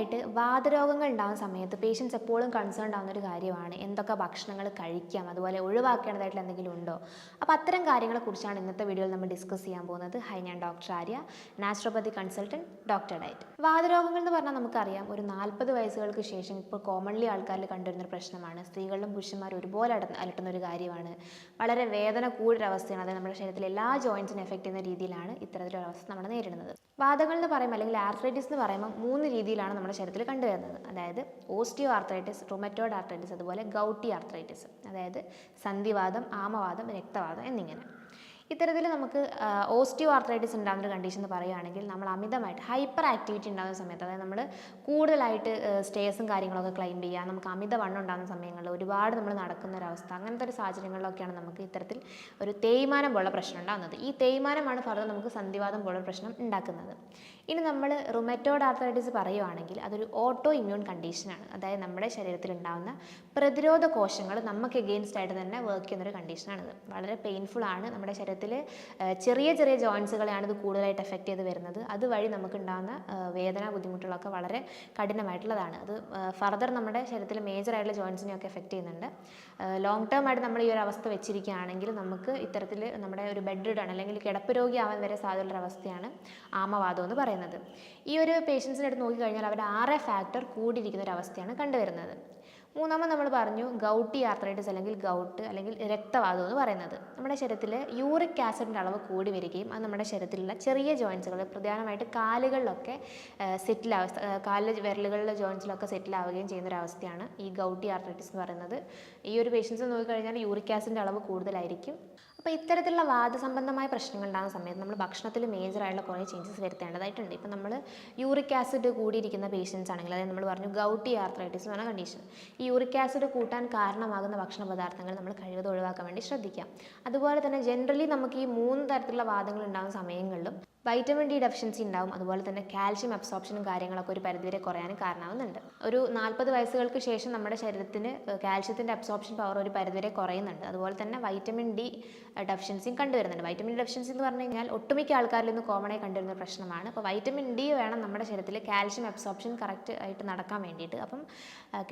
ആയിട്ട് വാതരോഗങ്ങൾ ഉണ്ടാകുന്ന സമയത്ത് പേഷ്യൻസ് എപ്പോഴും കൺസേൺ ആവുന്ന ഒരു കാര്യമാണ്. എന്തൊക്കെ ഭക്ഷണങ്ങൾ കഴിക്കാം? അതുപോലെ ഒഴിവാക്കേണ്ടതായിട്ടുള്ള എന്തെങ്കിലും ഉണ്ടോ? അപ്പോൾ അത്തരം കാര്യങ്ങളെക്കുറിച്ചാണ് ഇന്നത്തെ വീഡിയോയിൽ നമ്മൾ ഡിസ്കസ് ചെയ്യാൻ പോകുന്നത്. ഹൈ ഞാൻ doctor Arya. Naturopathy consultant doctor diet വാതരോഗങ്ങൾ എന്ന് പറഞ്ഞാൽ നമുക്കറിയാം ഒരു നാൽപ്പത് വയസ്സുകൾക്ക് ശേഷം ഇപ്പോൾ കോമൺലി ആൾക്കാരിൽ കണ്ടുവരുന്ന ഒരു പ്രശ്നമാണ്. സ്ത്രീകളിലും പുരുഷന്മാരും ഒരുപോലെ അലട്ടുന്ന ഒരു കാര്യമാണ്. വളരെ വേദന കൂടൊരവസ്ഥയാണ് അതായത് നമ്മുടെ ശരീരത്തിലെ എല്ലാ ജോയിൻസിനും എഫക്റ്റ് ചെയ്യുന്ന രീതിയിലാണ് ഇത്തരത്തിലൊരു അവസ്ഥ നമ്മൾ നേരിടുന്നത്. വാദങ്ങൾ എന്ന് പറയുമ്പോൾ അല്ലെങ്കിൽ ആർത്രൈറ്റിസ് എന്ന് പറയുമ്പോൾ മൂന്ന് രീതിയിലാണ് നമ്മുടെ ശരീരത്തിൽ കണ്ടുവരുന്നത്. അതായത് ഓസ്റ്റിയോ ആർത്രൈറ്റിസ് റൊമറ്റോഡ് ആർത്രൈറ്റിസ് അതുപോലെ ഗൗട്ടി ആർത്രൈറ്റിസ് അതായത് സന്ധിവാദം ആമവാദം രക്തവാദം എന്നിങ്ങനെ. ഇത്തരത്തിൽ നമുക്ക് ഓസ്റ്റിയോ ആർത്രൈറ്റിസ് ഉണ്ടാകുന്ന ഒരു കണ്ടീഷൻ എന്ന് പറയുകയാണെങ്കിൽ നമ്മൾ അമിതമായിട്ട് ഹൈപ്പർ ആക്ടിവിറ്റി ഉണ്ടാകുന്ന സമയത്ത് അതായത് നമ്മൾ കൂടുതലായിട്ട് സ്റ്റേസും കാര്യങ്ങളൊക്കെ ക്ലൈംബ് ചെയ്യുക നമുക്ക് അമിത വണ്ണം ഉണ്ടാകുന്ന സമയങ്ങളിൽ ഒരുപാട് നമ്മൾ നടക്കുന്ന ഒരു അവസ്ഥ അങ്ങനത്തെ ഒരു സാഹചര്യങ്ങളിലൊക്കെയാണ് നമുക്ക് ഇത്തരത്തിൽ ഒരു തേയ്മാനം പോലുള്ള പ്രശ്നം ഉണ്ടാകുന്നത്. ഈ തേയ്മാനമാണ് ഫർദർ നമുക്ക് സന്ധിവാദം പോലുള്ള പ്രശ്നം ഉണ്ടാക്കുന്നത്. ഇനി നമ്മൾ റുമറ്റോഡ് ആർത്രൈറ്റിസ് പറയുവാണെങ്കിൽ അതൊരു ഓട്ടോ ഇമ്മ്യൂൺ കണ്ടീഷനാണ് അതായത് നമ്മുടെ ശരീരത്തിൽ ഉണ്ടാകുന്ന പ്രതിരോധ കോശങ്ങൾ നമുക്ക് എഗെയിൻസ്റ്റ് ആയിട്ട് തന്നെ വർക്ക് ചെയ്യുന്ന ഒരു കണ്ടീഷനാണിത് വളരെ പെയിൻഫുൾ ആണ് നമ്മുടെ ശരീരത്തിൽ ചെറിയ ചെറിയ ജോയിൻസുകളെയാണ് ഇത് കൂടുതലായിട്ട് എഫക്റ്റ് ചെയ്ത് വരുന്നത്. അതുവഴി നമുക്കുണ്ടാകുന്ന വേദന ബുദ്ധിമുട്ടുകളൊക്കെ വളരെ കഠിനമായിട്ടുള്ളതാണ്. അത് ഫർദർ നമ്മുടെ ശരീരത്തിൽ മേജർ ആയിട്ടുള്ള ജോയിൻസിനെയൊക്കെ എഫക്റ്റ് ചെയ്യുന്നുണ്ട്. ലോങ് ടേം ആയിട്ട് നമ്മൾ ഈ ഒരു അവസ്ഥ വെച്ചിരിക്കുകയാണെങ്കിൽ നമുക്ക് ഇത്തരത്തിൽ നമ്മുടെ ഒരു ബെഡ് റിഡാണ് അല്ലെങ്കിൽ കിടപ്പ് ആവാൻ വരെ സാധ്യതയുള്ള അവസ്ഥയാണ് ആമവാദം എന്ന് പറയുന്നത്. ഈ ഒരു പേഷ്യൻസിനെടുത്ത് നോക്കിക്കഴിഞ്ഞാൽ അവരുടെ ആറ് ഫാക്ടർ കൂടിയിരിക്കുന്ന ഒരു അവസ്ഥയാണ് കണ്ടുവരുന്നത്. മൂന്നാമത് നമ്മൾ പറഞ്ഞു ഗൗട്ടി ആർത്രൈറ്റിസ് അല്ലെങ്കിൽ ഗൗട്ട് അല്ലെങ്കിൽ രക്തവാദം എന്ന് പറയുന്നത്. നമ്മുടെ ശരീരത്തിൽ യൂറിക് ആസിഡിന്റെ അളവ് കൂടി വരികയും അത് നമ്മുടെ ശരീരത്തിലുള്ള ചെറിയ ജോയിൻസുകൾ പ്രധാനമായിട്ട് കാലുകളിലൊക്കെ സെറ്റിൽ കാൽ വിരലുകളിലെ ജോയിൻസിലൊക്കെ സെറ്റിൽ ആവുകയും ചെയ്യുന്ന ഒരു അവസ്ഥയാണ് ഈ ഗൗട്ടി ആർത്രൈറ്റിസ് എന്ന് പറയുന്നത്. ഈ ഒരു പേഷ്യൻസ് നോക്കിക്കഴിഞ്ഞാൽ യൂറിക് ആസിഡിന്റെ അളവ് കൂടുതലായിരിക്കും. അപ്പോൾ ഇത്തരത്തിലുള്ള വാദസംബന്ധമായ പ്രശ്നങ്ങൾ ഉണ്ടാകുന്ന സമയത്ത് നമ്മൾ ഭക്ഷണത്തിൽ മേജറായിട്ടുള്ള കുറേ ചേഞ്ചസ് വരുത്തേണ്ടതായിട്ടുണ്ട്. ഇപ്പോൾ നമ്മൾ യൂറിക് ആസിഡ് കൂടിയിരിക്കുന്ന പേഷ്യൻസ് ആണെങ്കിൽ അതായത് നമ്മൾ പറഞ്ഞു ഗൗട്ടി ആർത്രൈറ്റിസ് എന്ന് പറഞ്ഞ കണ്ടീഷൻ ഈ യൂറിക് ആസിഡ് കൂട്ടാൻ കാരണമാകുന്ന ഭക്ഷണ പദാർത്ഥങ്ങൾ നമ്മൾ കഴിവതും ഒഴിവാക്കാൻ വേണ്ടി ശ്രദ്ധിക്കാം. അതുപോലെ തന്നെ ജനറലി നമുക്ക് ഈ മൂന്ന് തരത്തിലുള്ള വാദങ്ങൾ ഉണ്ടാകുന്ന സമയങ്ങളിലും വൈറ്റമിൻ ഡി ഡെഫിഷ്യൻസി ഉണ്ടാവും. അതുപോലെ തന്നെ കാൽഷ്യം അബ്സോർപ്ഷനും കാര്യങ്ങളൊക്കെ ഒരു പരിധിവരെ കുറയാനും കാരണമാകുന്നുണ്ട് ഒരു നാൽപ്പത് വയസ്സുകൾക്ക് ശേഷം നമ്മുടെ ശരീരത്തിന് കാൽഷ്യത്തിന്റെ അബ്സോർപ്ഷൻ പവർ ഒരു പരിധിവരെ കുറയുന്നുണ്ട്. അതുപോലെ തന്നെ വൈറ്റമിൻ ഡി ഡെഫിഷ്യൻസിയും കണ്ടുവരുന്നുണ്ട്. വൈറ്റമിൻ ഡെഫിഷ്യൻസി എന്ന് പറഞ്ഞു കഴിഞ്ഞാൽ ഒട്ടുമിക്ക ആൾക്കാരിൽ നിന്ന് കോമൺ ആയി കണ്ടുവരുന്ന പ്രശ്നമാണ്. അപ്പോൾ വൈറ്റമിൻ ഡി വേണം നമ്മുടെ ശരീരത്തിൽ. കാൽഷ്യം അബ്സോർപ്ഷൻ കറക്റ്റ് ആയിട്ട് നടക്കാൻ വേണ്ടിയിട്ട്. അപ്പം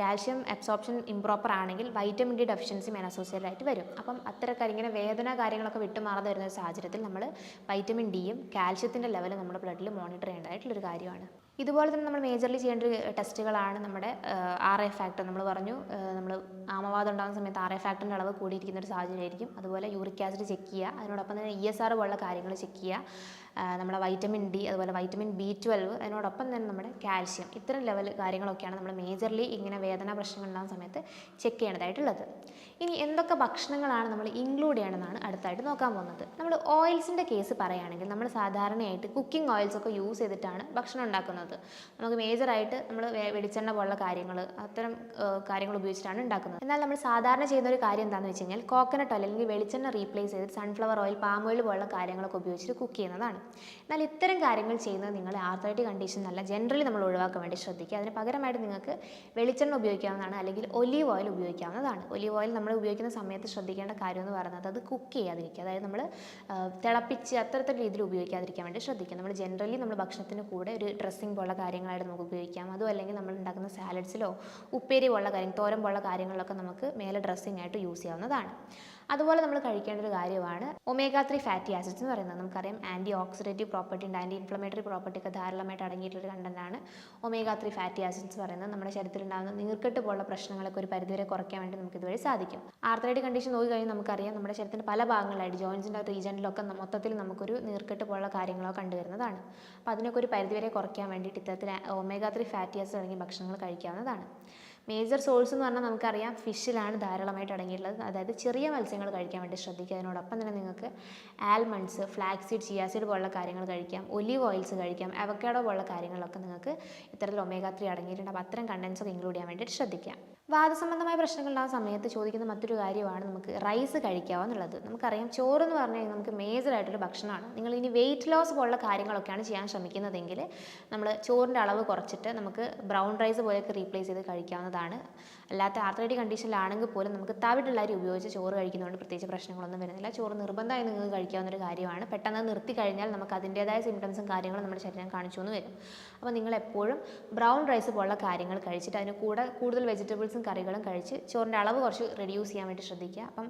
കാൽഷ്യം അബ്സോർപ്ഷൻ ഇംപ്രോപ്പർ ആണെങ്കിൽ vitamin D deficiency main associated ആയിട്ട് വരും. അപ്പം അത്തരക്കാർ ഇങ്ങനെ വേദന കാര്യങ്ങളൊക്കെ വിട്ടുമാറാതെ വരുന്ന സാഹചര്യത്തിൽ നമ്മൾ വൈറ്റമിൻ ഡിയും കാൽഷ്യത്തിന്റെ ലെവൽ നമ്മുടെ ബ്ലഡിൽ മോണിറ്റർ ചെയ്യേണ്ടതായിട്ടുള്ളൊരു കാര്യമാണ്. ഇതുപോലെ തന്നെ നമ്മൾ മേജർലി ചെയ്യേണ്ട ഒരു ടെസ്റ്റുകളാണ് നമ്മുടെ ആർ എ ഫാക്ടർ നമ്മൾ പറഞ്ഞു നമ്മൾ ആമവാദം ഉണ്ടാകുന്ന സമയത്ത് ആർ എ ഫാക്ടറിന്റെ അളവ് കൂടിയിരിക്കുന്ന ഒരു സാഹചര്യമായിരിക്കും. അതുപോലെ യൂറിക് ആസിഡ് ചെക്ക് ചെയ്യുക. അതിനോടൊപ്പം തന്നെ ഇ എസ് ആർ പോലുള്ള കാര്യങ്ങൾ ചെക്ക് ചെയ്യുക. നമ്മുടെ വൈറ്റമിൻ ഡി അതുപോലെ വൈറ്റമിൻ ബി ട്വൽവ് അതിനോടൊപ്പം തന്നെ നമ്മുടെ കാൽഷ്യം ഇത്തരം ലെവൽ കാര്യങ്ങളൊക്കെയാണ് നമ്മൾ മേജർലി ഇങ്ങനെ വേദന പ്രശ്നങ്ങൾ ഉണ്ടാകുന്ന സമയത്ത് ചെക്ക് ചെയ്യേണ്ടതായിട്ടുള്ളത്. ഇനി എന്തൊക്കെ ഭക്ഷണങ്ങളാണ് നമ്മൾ ഇൻക്ലൂഡ് ചെയ്യണമെന്നാണ് അടുത്തായിട്ട് നോക്കാൻ പോകുന്നത്. നമ്മൾ ഓയിൽസിന്റെ കേസ് പറയുകയാണെങ്കിൽ നമ്മൾ സാധാരണയായിട്ട് കുക്കിംഗ് ഓയിൽസ് ഒക്കെ യൂസ് ചെയ്തിട്ടാണ് ഭക്ഷണം ഉണ്ടാക്കുന്നത്. നമുക്ക് മേജറായിട്ട് നമ്മൾ വെളിച്ചെണ്ണ പോലുള്ള കാര്യങ്ങൾ അത്തരം കാര്യങ്ങൾ ഉപയോഗിച്ചിട്ടാണ് ഉണ്ടാക്കുന്നത്. എന്നാൽ നമ്മൾ സാധാരണ ചെയ്യുന്ന ഒരു കാര്യം എന്താണെന്ന് വെച്ച് കഴിഞ്ഞാൽ കോക്കനട്ട് ഓയിൽ അല്ലെങ്കിൽ വെളിച്ചെണ്ണ റീപ്ലേസ് ചെയ്ത് സൺഫ്ലവർ ഓയിൽ പാം ഓയിൽ പോലുള്ള കാര്യങ്ങളൊക്കെ ഉപയോഗിച്ചിട്ട് കുക്ക് ചെയ്യുന്നതാണ്. എന്നാൽ ഇത്തരം കാര്യങ്ങൾ ചെയ്യുന്നത് നിങ്ങൾ കണ്ടീഷൻ അല്ല ജനറലി നമ്മൾ ഒഴിവാക്കാൻ വേണ്ടി ശ്രദ്ധിക്കുക. അതിന് പകരമായിട്ട് നിങ്ങൾക്ക് വെളിച്ചെണ്ണ ഉപയോഗിക്കാവുന്നതാണ് അല്ലെങ്കിൽ ഒലീവ് ഓയിൽ ഉപയോഗിക്കാവുന്നതാണ്. ഒലീവ് ഓയിൽ നമ്മൾ ഉപയോഗിക്കുന്ന സമയത്ത് ശ്രദ്ധിക്കേണ്ട കാര്യം എന്ന് പറയുന്നത് അത് കുക്ക് ചെയ്യാതിരിക്കുക. അതായത് നമ്മൾ തിളപ്പിച്ച് അത്തരത്തിൽ രീതിയിൽ ഉപയോഗിക്കാതിരിക്കാൻ വേണ്ടി ശ്രദ്ധിക്കുക. നമ്മൾ ജനറലി നമ്മൾ ഭക്ഷണത്തിന് കൂടെ ഒരു ഡ്രസ്സിങ് പോലുള്ള കാര്യങ്ങളായിട്ട് നമുക്ക് ഉപയോഗിക്കാം. അതും അല്ലെങ്കിൽ നമ്മൾ ഉണ്ടാക്കുന്ന സാലഡ്സിലോ ഉപ്പേരി പോലുള്ള കാര്യം തോരൻ പോലുള്ള കാര്യങ്ങളിലൊക്കെ നമുക്ക് മേലെ ഡ്രസ്സിങ് ആയിട്ട് യൂസ് ചെയ്യാവുന്നതാണ്. അതുപോലെ നമ്മൾ കഴിക്കേണ്ട ഒരു കാര്യമാണ് ഒമേഗ ത്രീ ഫാറ്റി ആസിഡ്സ് എന്ന് പറയുന്നത്. നമുക്കറിയാം ആന്റി ഓക്സിഡേറ്റീവ് പ്രോപ്പർട്ടി ഉണ്ട്. ആന്റി ഇൻഫ്ലമേറ്ററി പ്രോപ്പർട്ടി ഒക്കെ ധാരാളമായിട്ട് അടങ്ങിയിട്ടുള്ള കണ്ടന്റാണ് ഒമേഗ ത്രീ ഫാറ്റി ആസിഡ്സ് പറയുന്നത്. നമ്മുടെ ശരീരത്തിൽ ഉണ്ടാകുന്ന നീർക്കെട്ട് പോലുള്ള പ്രശ്നങ്ങളൊക്കെ ഒരു പരിധിവരെ കുറയ്ക്കാൻ വേണ്ടി നമുക്ക് ഇതുവഴി സാധിക്കും. ആർത്രൈറ്റിക് കണ്ടീഷൻ നോക്കി കഴിഞ്ഞാൽ നമുക്കറിയാം നമ്മുടെ ശരീരത്തിന്റെ പല ഭാഗങ്ങളായിട്ട് ജോയിൻസിന്റെ റീജനിലൊക്കെ മൊത്തത്തിൽ നമുക്കൊരു നീർക്കെട്ട് പോലുള്ള കാര്യങ്ങളോ കണ്ടുവരുന്നതാണ്. അപ്പോൾ അതിനൊക്കെ ഒരു പരിധിവരെ കുറയ്ക്കാൻ വേണ്ടിയിട്ട് ഇത്തരത്തിൽ ഒമേഗ ത്രീ ഫാറ്റി ആസിഡ് അടങ്ങിയ ഭക്ഷണങ്ങൾ കഴിക്കാവുന്നതാണ്. മേജർ സോഴ്സ് എന്ന് പറഞ്ഞാൽ നമുക്കറിയാം ഫിഷിലാണ് ധാരാളമായിട്ട് അടങ്ങിയിട്ടുള്ളത്. അതായത് ചെറിയ മത്സ്യങ്ങൾ കഴിക്കാൻ വേണ്ടി ശ്രദ്ധിക്കുക അതിനോടൊപ്പം തന്നെ നിങ്ങൾക്ക് ആൽമണ്ട്സ് ഫ്ലാക്സീഡ് ചിയാസീഡ് പോലുള്ള കാര്യങ്ങൾ കഴിക്കാം. ഒലീവ് ഓയിൽസ് കഴിക്കാം. അവക്കാഡോ പോലുള്ള കാര്യങ്ങളൊക്കെ നിങ്ങൾക്ക് ഇത്തരത്തിൽ ഒമേഗ ത്രീ അടങ്ങിയിട്ടുണ്ട്. അപ്പോൾ അത്തരം കണ്ടൻസ് ഒക്കെ ഇൻക്ലൂഡ് ചെയ്യാൻ വേണ്ടിയിട്ട് ശ്രദ്ധിക്കാം വാദസംബന്ധമായ പ്രശ്നങ്ങളുണ്ടാകുന്ന സമയത്ത് ചോദിക്കുന്ന മറ്റൊരു കാര്യമാണ് നമുക്ക് റൈസ് കഴിക്കാവോ എന്നുള്ളത്. നമുക്കറിയാം ചോറ് എന്ന് പറഞ്ഞു കഴിഞ്ഞാൽ നമുക്ക് മേജറായിട്ടൊരു ഭക്ഷണമാണ്. നിങ്ങൾ ഇനി വെയിറ്റ് ലോസ് പോലുള്ള കാര്യങ്ങളൊക്കെയാണ് ചെയ്യാൻ ശ്രമിക്കുന്നതെങ്കിൽ നമ്മൾ ചോറിന്റെ അളവ് കുറച്ചിട്ട് നമുക്ക് ബ്രൗൺ റൈസ് പോലെയൊക്കെ റീപ്ലേസ് ചെയ്ത് കഴിക്കാവുന്നതാണ്. അല്ലാത്ത ആർത്രൈറ്റിക് കണ്ടീഷനിലാണെങ്കിൽ പോലും നമുക്ക് തവിടുള്ള അരി ഉപയോഗിച്ച് ചോറ് കഴിക്കുന്നതുകൊണ്ട് പ്രത്യേകിച്ച് പ്രശ്നങ്ങളൊന്നും വരുന്നില്ല. ചോറ് നിർബന്ധമായി നിങ്ങൾക്ക് കഴിക്കാവുന്ന ഒരു കാര്യമാണ്. പെട്ടെന്ന് നിർത്തി കഴിഞ്ഞാൽ നമുക്ക് അതിന്റേതായ സിംറ്റംസും കാര്യങ്ങളും നമ്മുടെ ശരീരം കാണിച്ചു എന്ന് വരും. അപ്പോൾ നിങ്ങൾ എപ്പോഴും ബ്രൗൺ റൈസ് പോലുള്ള കാര്യങ്ങൾ കഴിച്ചിട്ട് അതിന് കൂടെ കൂടുതൽ വെജിറ്റബിൾസും കറികളും കഴിച്ച് ചോറിന്റെ അളവ് കുറച്ച് റെഡ്യൂസ് ചെയ്യാൻ വേണ്ടി ശ്രദ്ധിക്കുക. അപ്പം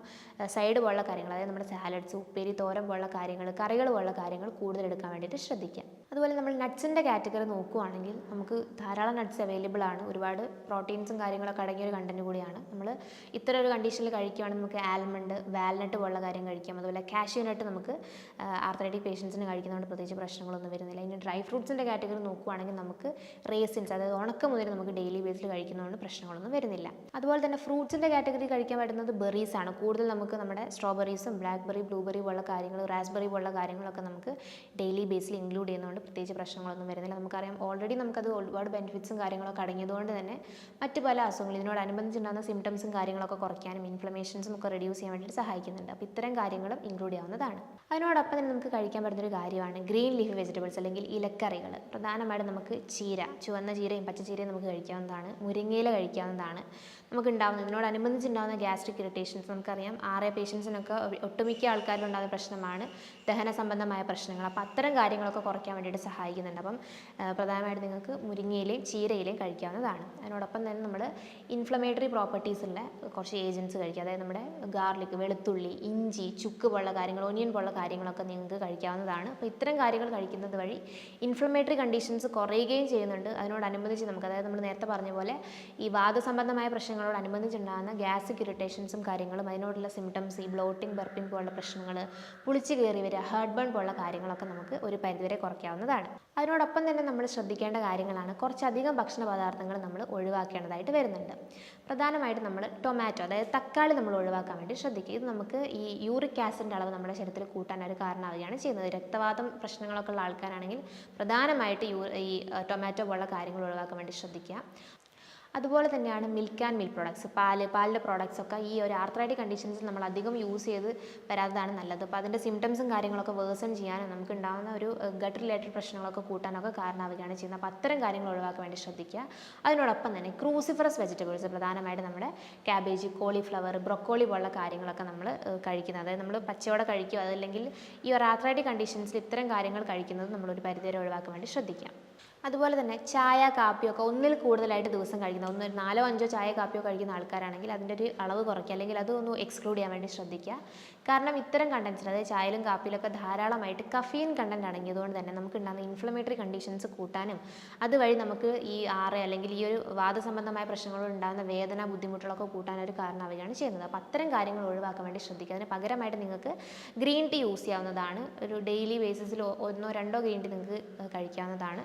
സൈഡ് പോലുള്ള കാര്യങ്ങൾ അതായത് നമ്മുടെ സാലഡ്സ് ഉപ്പേരി തോരൻ പോലുള്ള കാര്യങ്ങൾ കറികൾ പോലുള്ള കാര്യങ്ങൾ കൂടുതൽ എടുക്കാൻ വേണ്ടിയിട്ട് ശ്രദ്ധിക്കുക. അതുപോലെ നമ്മൾ നട്ട്സിന്റെ കാറ്റഗറി നോക്കുകയാണെങ്കിൽ നമുക്ക് ധാരാളം നട്ട്സ് അവൈലബിൾ ആണ്. ഒരുപാട് പ്രോട്ടീൻസും കാര്യങ്ങളൊക്കെ അടങ്ങിയ ഒരു കണ്ടന്റ് കൂടിയാണ്. നമ്മൾ ഇത്തരം ഒരു കണ്ടീഷനിൽ കഴിക്കുകയാണെങ്കിൽ നമുക്ക് ആൽമണ്ട് വാൽനട്ട് പോലുള്ള കാര്യം കഴിക്കാം. അതുപോലെ കാഷ്യൂ നട്ട് നമുക്ക് ആർത്രൈറ്റിക് പേഷ്യൻസിന് കഴിക്കുന്നതുകൊണ്ട് പ്രത്യേകിച്ച് പ്രശ്നങ്ങളൊന്നും വരുന്നില്ല. ഇനി ഡ്രൈ ഫ്രൂട്ട്സിന്റെ കാറ്റഗറി നോക്കുകയാണെങ്കിൽ നമുക്ക് റേസിൻസ് അതായത് ഉണക്കം മുതൽ നമുക്ക് ഡെയിലി ബേസിൽ കഴിക്കുന്നതുകൊണ്ട് പ്രശ്നങ്ങളൊന്നും വരുന്നില്ല. അതുപോലെ തന്നെ ഫ്രൂട്ട്സിന്റെ കാറ്റഗറി കഴിക്കാൻ പറ്റുന്നത് ബെറീസ് ആണ്. കൂടുതൽ നമുക്ക് നമ്മുടെ സ്ട്രോബെറീസും ബ്ലാക്ക്ബെറി ബ്ലൂബെറി പോലുള്ള കാര്യങ്ങൾ റാസ്ബെറി പോലുള്ള കാര്യങ്ങളൊക്കെ നമുക്ക് ഡെയിലി ബേസിൽ ഇൻക്ലൂഡ് ചെയ്യുന്നതുകൊണ്ട് പ്രത്യേകിച്ച് പ്രശ്നങ്ങളൊന്നും വരുന്നില്ല. നമുക്കറിയാം ഓൾറെഡി നമുക്കത് ഒരുപാട് ബെനിഫിറ്റ്സും കാര്യങ്ങളൊക്കെ അടങ്ങിയതുകൊണ്ട് തന്നെ മറ്റു പല അസുഖങ്ങളും ഇതിനോടനുബന്ധിച്ചുണ്ടാകുന്ന സിംറ്റംസും കാര്യങ്ങളൊക്കെ കുറയ്ക്കാനും ഇൻഫ്ലമേഷൻസും ഒക്കെ റെഡ്യൂസ് ചെയ്യാൻ വേണ്ടിയിട്ട് സഹായിക്കുന്നുണ്ട്. അപ്പോൾ ഇത്തരം കാര്യങ്ങളും ഇൻക്ലൂഡ് ചെയ്യാവുന്നതാണ്. അതിനോടൊപ്പം തന്നെ നമുക്ക് കഴിക്കാൻ പറ്റുന്നൊരു കാര്യമാണ് ഗ്രീൻ ലീഫ് വെജിറ്റബിൾസ് അല്ലെങ്കിൽ ഇലക്കറികൾ. പ്രധാനമായിട്ടും നമുക്ക് ചീര ചുവന്ന ചീരയും പച്ചച്ചീരയും നമുക്ക് കഴിക്കാവുന്നതാണ്. മുരിങ്ങയില കഴിക്കാവുന്നതാണ്. നമുക്ക് ഉണ്ടാകുന്നത് ഇതിനോടനുബന്ധിച്ചുണ്ടാകുന്ന ഗ്യാസ്ട്രിക് ഇറിറ്റേഷൻസ് നമുക്കറിയാം. ആറ് പേഷ്യൻസിനൊക്കെ ഒട്ടുമിക്ക ആൾക്കാരിലുണ്ടാകുന്ന പ്രശ്നമാണ്. ദഹന സംബന്ധമായ പ്രശ്നങ്ങൾ. അപ്പോൾ അത്തരം കാര്യങ്ങളൊക്കെ കുറയ്ക്കാൻ വേണ്ടിയിട്ട് സഹായിക്കുന്നുണ്ട്. അപ്പം പ്രധാനമായിട്ട് നിങ്ങൾക്ക് മുരിങ്ങയിലയും ചീരയിലയും കഴിക്കാവുന്നതാണ്. അതിനോടൊപ്പം തന്നെ നമ്മൾ ഇൻഫ്ലമേറ്ററി പ്രോപ്പർട്ടീസ് ഉള്ള കുറച്ച് ഏജൻസ് കഴിക്കുക. അതായത് നമ്മുടെ ഗാർലിക് വെളുത്തുള്ളി ഇഞ്ചി ചുക്ക് പോലുള്ള കാര്യങ്ങൾ ഒനിയൻ പോലുള്ള കാര്യങ്ങളൊക്കെ നിങ്ങൾക്ക് കഴിക്കാവുന്നതാണ്. അപ്പോൾ ഇത്തരം കാര്യങ്ങൾ കഴിക്കുന്നത് വഴി ഇൻഫ്ലമേറ്ററി കണ്ടീഷൻസ് കുറയുകയും ചെയ്യുന്നുണ്ട്. അതിനോടനുബന്ധിച്ച് നമുക്ക് അതായത് നമ്മൾ നേരത്തെ പറഞ്ഞ പോലെ ഈ വാദസംബന്ധമായ പ്രശ്നങ്ങളോടനുബന്ധിച്ചുണ്ടാകുന്ന ഗ്യാസിക് ഇറിറ്റേഷൻസും കാര്യങ്ങളും അതിനോടുള്ള സിംറ്റംസ് ഈ ബ്ലോട്ടിംഗ് ബർപ്പിംഗ് പോലുള്ള പ്രശ്നങ്ങൾ പുളിച്ചു കയറി വരിക ഹേർട്ട് ബേൺ പോലുള്ള കാര്യങ്ങളൊക്കെ നമുക്ക് ഒരു പരിധിവരെ കുറയ്ക്കാവുന്നതാണ്. അതിനോടൊപ്പം തന്നെ നമ്മൾ ശ്രദ്ധിക്കേണ്ട കാര്യങ്ങളാണ് കുറച്ചധികം ഭക്ഷണ പദാർത്ഥങ്ങൾ നമ്മൾ ഒഴിവാക്കേണ്ടതായിട്ട് വരുന്നുണ്ട്. പ്രധാനമായിട്ട് നമ്മൾ ടൊമാറ്റോ അതായത് തക്കാളി നമ്മൾ ഒഴിവാക്കാൻ വേണ്ടി ശ്രദ്ധിക്കുക. ഇത് നമുക്ക് ഈ യൂറിക് ആസിഡിന്റെ അളവ് നമ്മുടെ ശരീരത്തിൽ കൂട്ടാൻ ഒരു കാരണമാവുകയാണ് ചെയ്യുന്നത്. രക്തവാതം പ്രശ്നങ്ങളൊക്കെ ഉള്ള ആൾക്കാരാണെങ്കിൽ പ്രധാനമായിട്ട് യൂ ഈ ടൊമാറ്റോ പോലുള്ള കാര്യങ്ങൾ ഒഴിവാക്കാൻ വേണ്ടി ശ്രദ്ധിക്കുക. അതുപോലെ തന്നെയാണ് മിൽക്ക് ആൻഡ് മിൽക്ക് പ്രോഡക്ട്സ് പാൽ പാലിന്റെ പ്രോഡക്ട്സ് ഒക്കെ ഈ ഒരു ആർത്രൈറ്റിക് കണ്ടീഷൻസിൽ നമ്മൾ അധികം യൂസ് ചെയ്ത് വരാത്തതാണ് നല്ലത്. അപ്പോൾ അതിന്റെ സിംറ്റംസും കാര്യങ്ങളൊക്കെ വേഴ്സൺ ചെയ്യാനും നമുക്ക് ഉണ്ടാകുന്ന ഒരു ഗട്ട് റിലേറ്റഡ് പ്രശ്നങ്ങളൊക്കെ കൂട്ടാനൊക്കെ കാരണമാവുകയാണ് ചെയ്യുന്നത്. അപ്പോൾ അത്തരം കാര്യങ്ങൾ ഒഴിവാക്കാൻ വേണ്ടി ശ്രദ്ധിക്കുക. അതിനോടൊപ്പം തന്നെ ക്രൂസിഫറസ് വെജിറ്റബിൾസ് പ്രധാനമായിട്ട് നമ്മുടെ ക്യാബേജ് കോളിഫ്ലവർ ബ്രൊക്കോളി പോലുള്ള കാര്യങ്ങളൊക്കെ നമ്മൾ കഴിക്കുന്നത്. അതായത് നമ്മൾ പച്ചയോടെ കഴിക്കുക അതല്ലെങ്കിൽ ഈ ഒരു ആർത്രൈറ്റിക് കണ്ടീഷൻസിൽ ഇത്തരം കാര്യങ്ങൾ കഴിക്കുന്നത് നമ്മളൊരു പരിധിവരെ ഒഴിവാക്കാൻ വേണ്ടി ശ്രദ്ധിക്കാം അതുപോലെ തന്നെ ചായ കാപ്പിയൊക്കെ ഒന്നിൽ കൂടുതലായിട്ട് ദിവസം കഴിക്കുന്ന ഒന്ന് നാലോ അഞ്ചോ ചായ കാപ്പിയോ കഴിക്കുന്ന ആൾക്കാരാണെങ്കിൽ അതിന്റെ ഒരു അളവ് കുറയ്ക്കുക അല്ലെങ്കിൽ അതൊന്ന് എക്സ്ക്ലൂഡ് ചെയ്യാൻ വേണ്ടി ശ്രദ്ധിക്കുക. കാരണം ഇത്തരം കണ്ടൻസിൽ അതായത് ചായയിലും കാപ്പിയിലൊക്കെ ധാരാളമായിട്ട് കഫീൻ കണ്ടന്റ് അടങ്ങിയതുകൊണ്ട് തന്നെ നമുക്ക് ഉണ്ടാകുന്ന ഇൻഫ്ലമേറ്ററി കണ്ടീഷൻസ് കൂട്ടാനും അതുവഴി നമുക്ക് ഈ ആറ് അല്ലെങ്കിൽ ഈ ഒരു വാദസംബന്ധമായ പ്രശ്നങ്ങളിൽ ഉണ്ടാകുന്ന വേദന ബുദ്ധിമുട്ടുകളൊക്കെ കൂട്ടാൻ ഒരു കാരണമാവുകയാണ് ചെയ്യുന്നത്. അപ്പോൾ അത്തരം കാര്യങ്ങൾ ഒഴിവാക്കാൻ വേണ്ടി ശ്രദ്ധിക്കുക. അതിന് പകരമായിട്ട് നിങ്ങൾക്ക് ഗ്രീൻ ടീ യൂസ് ചെയ്യാവുന്നതാണ്. ഒരു ഡെയിലി ബേസിസിൽ ഒന്നോ രണ്ടോ ഗ്രീൻ ടീ നിങ്ങൾക്ക് കഴിക്കാവുന്നതാണ്.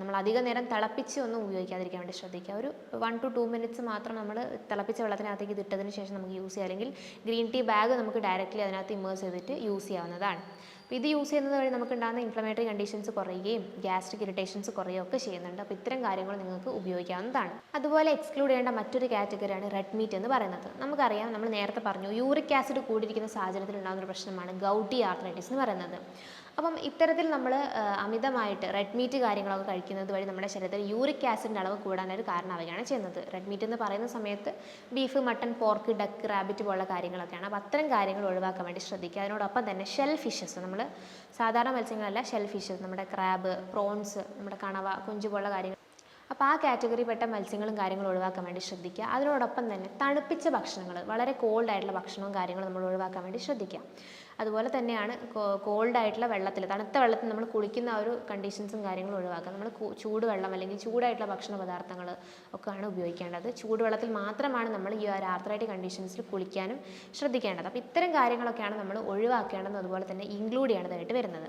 നമ്മൾ അധിക നേരം തിളപ്പിച്ച് ഒന്നും ഉപയോഗിക്കാതിരിക്കാൻ വേണ്ടി ശ്രദ്ധിക്കുക. ഒരു വൺ ടു ടു മിനിറ്റ്സ് മാത്രം നമ്മൾ തിളപ്പിച്ച വെള്ളത്തിനകത്തേക്ക് ഇതിട്ടതിന് ശേഷം നമുക്ക് യൂസ് ചെയ്യാം. അല്ലെങ്കിൽ ഗ്രീൻ ടീ ബാഗ് നമുക്ക് ഡയറക്റ്റ്ലി അതിനകത്ത് ഇമേഴ്സ് ചെയ്തിട്ട് യൂസ് ചെയ്യാവുന്നതാണ്. അപ്പോൾ ഇത് യൂസ് ചെയ്യുന്നത് വഴി നമുക്ക് ഉണ്ടാകുന്ന ഇൻഫ്ലമേറ്ററി കണ്ടീഷൻസ് കുറയുകയും ഗ്യാസ്ട്രിക് ഇറിറ്റേഷൻസ് കുറയുകയും ഒക്കെ ചെയ്യുന്നുണ്ട്. അപ്പോൾ ഇത്തരം കാര്യങ്ങൾ നിങ്ങൾക്ക് ഉപയോഗിക്കാവുന്നതാണ്. അതുപോലെ എക്സ്ക്ലൂഡ് ചെയ്യേണ്ട മറ്റൊരു കാറ്റഗറിയാണ് റെഡ് മീറ്റ് എന്ന് പറയുന്നത്. നമുക്കറിയാം നമ്മൾ നേരത്തെ പറഞ്ഞു യൂറിക് ആസിഡ് കൂടിയിരിക്കുന്ന സാഹചര്യത്തിൽ ഉണ്ടാകുന്ന ഒരു പ്രശ്നമാണ് ഗൗട്ടി ആർത്രൈറ്റിസ് എന്ന് പറയുന്നത്. അപ്പം ഇത്തരത്തിൽ നമ്മൾ അമിതമായിട്ട് റെഡ് മീറ്റ് കാര്യങ്ങളൊക്കെ കഴിക്കുന്നത് വഴി നമ്മുടെ ശരീരത്തിൽ യൂറിക് ആസിഡിന്റെ അളവ് കൂടാനൊരു കാരണമാവുകയാണ് ചെയ്യുന്നത്. റെഡ് മീറ്റ് എന്ന് പറയുന്ന സമയത്ത് beef mutton pork duck rabbit പോലുള്ള കാര്യങ്ങളൊക്കെയാണ്. അപ്പോൾ അത്തരം കാര്യങ്ങൾ ഒഴിവാക്കാൻ വേണ്ടി ശ്രദ്ധിക്കുക. അതിനോടൊപ്പം തന്നെ ഷെൽ ഫിഷസ് നമ്മൾ സാധാരണ മത്സ്യങ്ങളല്ല ഷെൽ ഫിഷസ് നമ്മുടെ ക്രാബ് പ്രോൺസ് നമ്മുടെ കണവ കുഞ്ചു പോലുള്ള കാര്യങ്ങൾ അപ്പോൾ ആ കാറ്റഗറിപ്പെട്ട മത്സ്യങ്ങളും കാര്യങ്ങളും ഒഴിവാക്കാൻ വേണ്ടി ശ്രദ്ധിക്കുക. അതിനോടൊപ്പം തന്നെ തണുപ്പിച്ച ഭക്ഷണങ്ങൾ വളരെ കോൾഡ് ആയിട്ടുള്ള ഭക്ഷണവും കാര്യങ്ങളും നമ്മൾ ഒഴിവാക്കാൻ വേണ്ടി ശ്രദ്ധിക്കുക. അതുപോലെ തന്നെയാണ് കോൾഡ് ആയിട്ടുള്ള വെള്ളത്തിൽ തണുത്ത വെള്ളത്തിൽ നമ്മൾ കുളിക്കുന്ന ആ ഒരു കണ്ടീഷൻസും കാര്യങ്ങളും ഒഴിവാക്കുക. നമ്മൾ ചൂടുവെള്ളം അല്ലെങ്കിൽ ചൂടായിട്ടുള്ള ഭക്ഷണ പദാർത്ഥങ്ങൾ ഒക്കെയാണ് ഉപയോഗിക്കേണ്ടത്. ചൂടുവെള്ളത്തിൽ മാത്രമാണ് നമ്മൾ ഈ ഒരു ആർത്രൈറ്റിക് കണ്ടീഷൻസിൽ കുളിക്കാനും ശ്രദ്ധിക്കേണ്ടത്. അപ്പോൾ ഇത്തരം കാര്യങ്ങളൊക്കെയാണ് നമ്മൾ ഒഴിവാക്കേണ്ടത്. അതുപോലെ തന്നെ ഇൻക്ലൂഡ് ചെയ്യേണ്ടതായിട്ട് വരുന്നത്.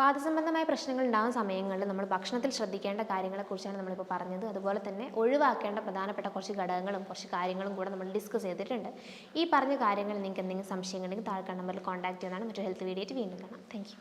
വാദസംബന്ധമായ പ്രശ്നങ്ങൾ ഉണ്ടാകുന്ന സമയങ്ങളിൽ നമ്മൾ ഭക്ഷണത്തിൽ ശ്രദ്ധിക്കേണ്ട കാര്യങ്ങളെക്കുറിച്ചാണ് നമ്മളിപ്പോൾ പറഞ്ഞത്. അതുപോലെ തന്നെ ഒഴിവാക്കേണ്ട പ്രധാനപ്പെട്ട കുറച്ച് ഘടകങ്ങളും കുറച്ച് കാര്യങ്ങളും കൂടെ നമ്മൾ ഡിസ്കസ് ചെയ്തിട്ടുണ്ട്. ഈ പറഞ്ഞ കാര്യങ്ങൾ നിങ്ങൾക്ക് എന്തെങ്കിലും സംശയങ്ങളുണ്ടെങ്കിൽ താഴെ നമ്പറിൽ കോൺടാക്ട് ചെയ്യുന്നതാണ്. മറ്റൊരു ഹെൽത്ത് വീഡിയോ വീണ്ടും കാണാം. താങ്ക്